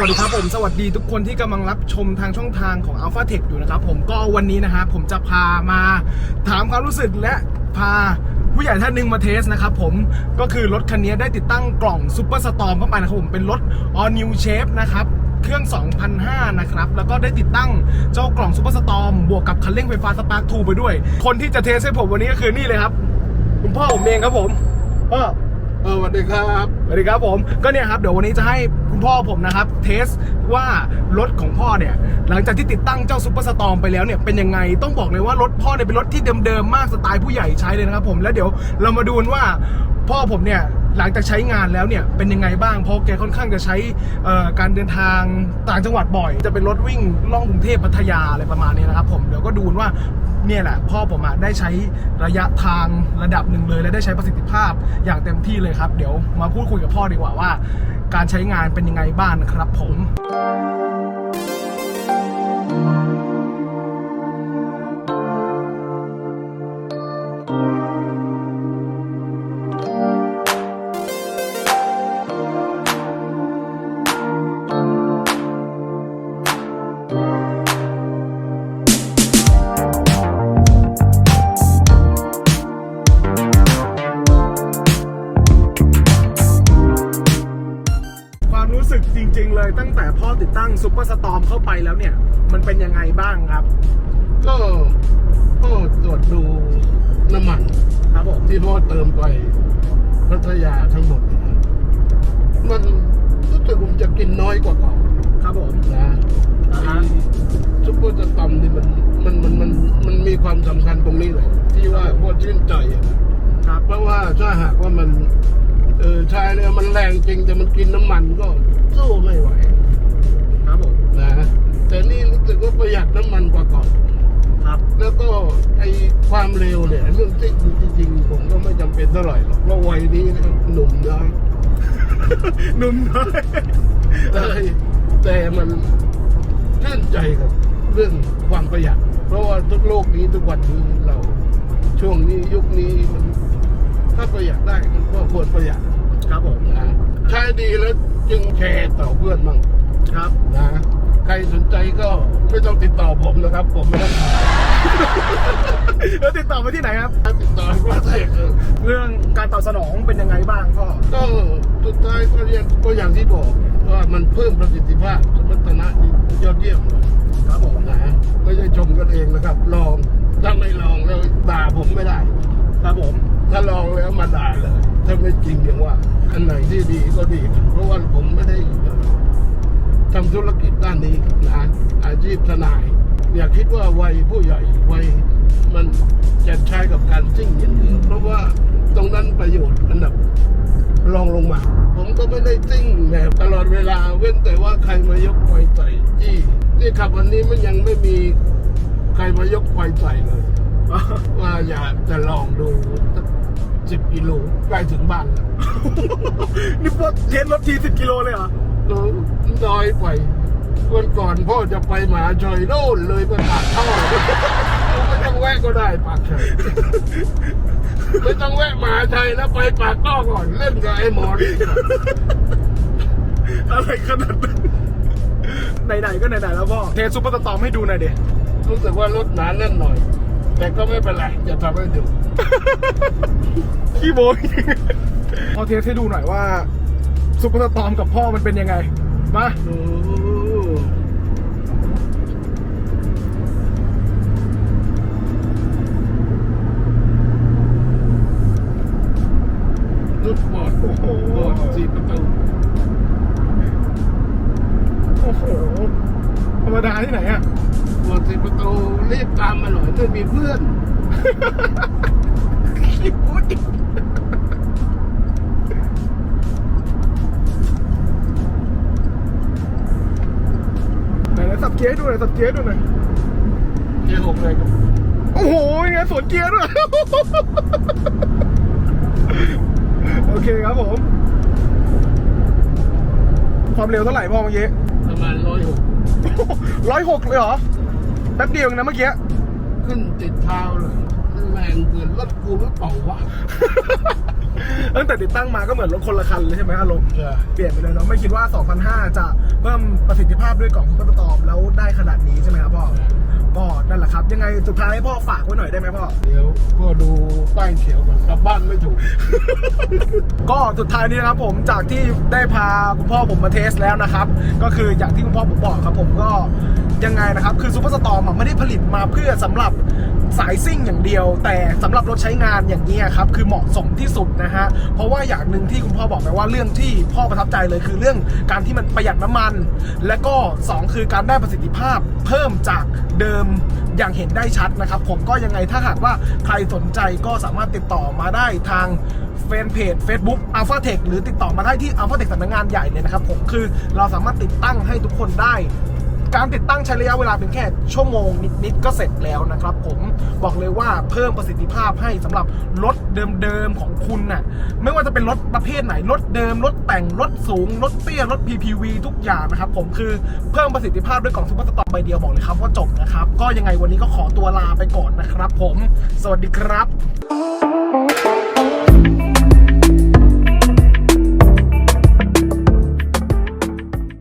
สวัสดีครับผมสวัสดีทุกคนที่กำลังรับชมทางช่องทางของ Alpha Tech อยู่นะครับผมก็วันนี้นะครับผมจะพามาถามความรู้สึกและพาผู้ใหญ่ท่านหนึ่งมาเทสนะครับผมก็คือรถคันนี้ได้ติดตั้งกล่อง Super Storm เข้าไปนะครับผมเป็นรถ All New Shape นะครับเครื่อง 2,005 นะครับ แล้วก็ได้ติดตั้งเจ้ากล่อง Super Storm บวกกับคันเร่งไฟฟ้า Spark 2ไปด้วย คนที่จะเทสให้ผมวันนี้ก็คือนี่เลยครับ คุณพ่อผมเองครับผมพ่อเออสวัสดีครับ สวัสดีครับผม ก็เนี่ยครับ เดี๋ยววันนี้จะให้ คุณพ่อผมนะครับ เทสว่ารถของพ่อเนี่ย หลังจากที่ติดตั้งเจ้าซุปเปอร์สตอมไปแล้วเนี่ยเป็นยังไงต้องบอกเลยว่ารถพ่อเนี่ยเป็นรถที่เดิมๆมากสไตล์ผู้ใหญ่ใช้เลยนะครับผมแล้วเดี๋ยวเรามาดูนว่าพ่อผมเนี่ยหลังจากใช้งานแล้วเนี่ยเป็นยังไงบ้างเพราะแกค่อนข้างจะใช้การเดินทางต่างจังหวัดบ่อย จะเป็นรถวิ่งล่องกรุงเทพพัทยาอะไรประมาณนี้นะครับผมเดี๋ยวก็ดูนว่าเนี่ยแหละพ่อผมอะได้ใช้ระยะทางระดับหนึ่งเลย และได้ใช้ประสิทธิภาพอย่างเต็มที่เลยครับ เดี๋ยวมาพูดคุยกับพ่อดีกว่าว่า การใช้งานเป็นยังไงบ้างนะครับผมความ ตั้งแต่พ่อติดตั้งซุปเปอร์สตอมเข้าไปแล้วเนี่ย มันเป็นยังไงบ้างครับ ก็ก็ตรวจดูน้ำมันครับผมที่พ่อเติมไปพัทยาทั้งหมดเนี่ยมันรู้สึกผมจะกินน้อยกว่าเก่าครับผมนะอ่าฮะซุปเปอร์สตัมนี่มันมันมันมันมันมีความสำคัญตรงนี้เลย ที่ว่าพ่อชื่นใจอะครับเพราะว่าถ้าหากว่ามันเออใช้เนี่ยมันแรง จริงแต่มันกินน้ำมันก็สู้ไม่ไหวครับผมนะแต่นี่รู้สึกว่าประหยัดน้ำมันกว่าเก่าครับ แล้วก็ไอความเร็วเนี่ย เรื่องเทคนิคจริงๆผมก็ไม่จำเป็นเท่าไหร่หรอกเพราะวัยนี้เนี่ยหนุ่มน้อยหนุ่มน้อยแต่แต่มันชื่นใจกับ เรื่องความประหยัด เพราะว่าทุกโลกนี้ทุกวันนี้เราช่วงนี้ยุคนี้มันถ้าประหยัดได้มันก็ควรประหยัดครับผมนะ ใช้ดีแล้วจึงแชร์ต่อเพื่อนบ้างครับนะใครสนใจก็ไม่ต้องติดต่อผมนะครับ ผมไม่ต้องแล้วติดต่อมาที่ไหนครับ ติดต่อว่าเทคเรื่องการตอบสนองเป็นยังไงบ้างพ่อก็สุดท้ายก็เรียนก็อย่างที่บอกว่ามันเพิ่มประสิทธิภาพสมรรถนะยอดเยี่ยมเลยครับผมนะไม่ใช่ชมกันเองนะครับ ลองถ้าไม่ลองแล้วด่าผมไม่ได้ ครับผม ถ้าลองแล้วมาด่าเลยถ้าไม่จริงอย่างว่า อันไหนที่ดีก็ดี เพราะว่าผมไม่ได้ทำธุรกิจด้านนี้นะอาชีพทนาย อย่าคิดว่าวัยผู้ใหญ่วัยมันจะใช้กับการซิ่งอย่างเดียวเพราะว่าตรงนั้นประโยชน์อันดับรองลงมา ผมก็ไม่ได้ซิ่งแบบตลอดเวลาเว้นแต่ว่าใครมายกควายใส่จี้นี่ขับวันนี้มันยังไม่มีใครมายกควายใส่เลย ว่าอยากจะลองดูสิบกิโลใกล้ถึงบ้านแล้วนี่พ่อเทสรถทีสิบกิโลเลยเหรอน้อยน้อยไปวันก่อนพ่อจะไปหมหาชัยโน่นเลยไปปากท่อไม่ต้องแวะก็ได้ปากชัยไม่ต้องแวะมหาชัยแล้วไปปากท่อก่อนเล่นกับไอ้หมอนี่ก่อนอะไรขนาดนั้นไหนๆก็ไหนๆแล้วพ่อเทสซุปเปอร์สตอมให้ดูหน่อยเด็รู้สึกว่ารถหนาแน่นหน่อย แต่ก็ไม่เป็นไรจะทำให้ดูขี้โบยพอเทสให้ดูหน่อยว่าซุปเปอร์สตอมกับพ่อมันเป็นยังไง มาดูรถฟอร์ดโอ้โหฟอร์ดสี่ประตู ที่ไหนอะฟอร์ดสี่ประตูรีบตามมาหน่อยเพื่อมีเพื่อนขี้โบยไหนๆสับเกียร์ให้ดูหน่อยสับเกียร์ให้ดูหน่อยเกียร์หกเลยครับโอ้โหยังไงสวนเกียร์ด้วยโอเคครับผม ความเร็วเท่าไหร่พ่อเมื่อกี้ประมาณร้อยหก ร้อยหกเลยเหรอ แป๊บเดียวเองนะเมื่อกี้ ขึ้นติดเท้าเลยแรงเกินรถกูหรือเปล่าวะตั้งแต่ติดตั้งมาก็เหมือนรถคนละคันเลยใช่ไหมอารมณ์ใช่เปลี่ยนไปเลยเนาะ ไม่คิดว่า 2,500 จะเพิ่มสิทธิภาพด้วยกล่องซุปเปอร์สตอมแล้วได้ขนาดนี้ใช่ไหมครับพ่อ ก็นั่นแหละครับ ยังไงสุดท้ายให้พ่อฝากไว้หน่อยได้ไหมพ่อ เดี๋ยวพ่อดูป้ายเขียวก่อนกลับบ้านไม่ถูก ก็สุดท้ายนี้นะครับผมจากที่ได้พาคุณพ่อผมมาเทสแล้วนะครับ ก็คืออย่างที่คุณพ่อผมบอกครับผมก็ยังไงนะครับ คือซูเปอร์สตอร์มไม่ได้ผลิตมาเพื่อสำหรับ สายซิ่งอย่างเดียว แต่สำหรับรถใช้งานอย่างนี้ครับคือเหมาะสมที่สุดนะฮะเพราะว่าอย่างหนึ่งที่คุณพ่อบอกไปว่าเรื่องที่พ่อประทับใจเลยคือเรื่องการที่มันประหยัดน้ำมัน และก็สองคือการได้ประสิทธิภาพเพิ่มจากเดิมอย่างเห็นได้ชัดนะครับ ผมก็ยังไงถ้าหากว่าใครสนใจก็สามารถติดต่อมาได้ทางแฟนเพจ Facebook Alpha Tech หรือติดต่อมาได้ที่ Alpha Tech สำนักงานใหญ่เลยนะครับผมคือเราสามารถติดตั้งให้ทุกคนได้ การติดตั้งใช้ระยะเวลาเป็นแค่ชั่วโมงนิดๆก็เสร็จแล้วนะครับ ผมบอกเลยว่าเพิ่มประสิทธิภาพให้สำหรับรถเดิมๆของคุณน่ะไม่ว่าจะเป็นรถประเภทไหนรถเดิมรถแต่งรถสูงรถเตี้ยรถ PPV ทุกอย่างนะครับผมคือเพิ่มประสิทธิภาพด้วยกล่องซุปเปอร์สตอร์ใบเดียวบอกเลยครับว่าจบนะครับ ก็ยังไงวันนี้ก็ขอตัวลาไปก่อนนะครับ ผม สวัสดีครับ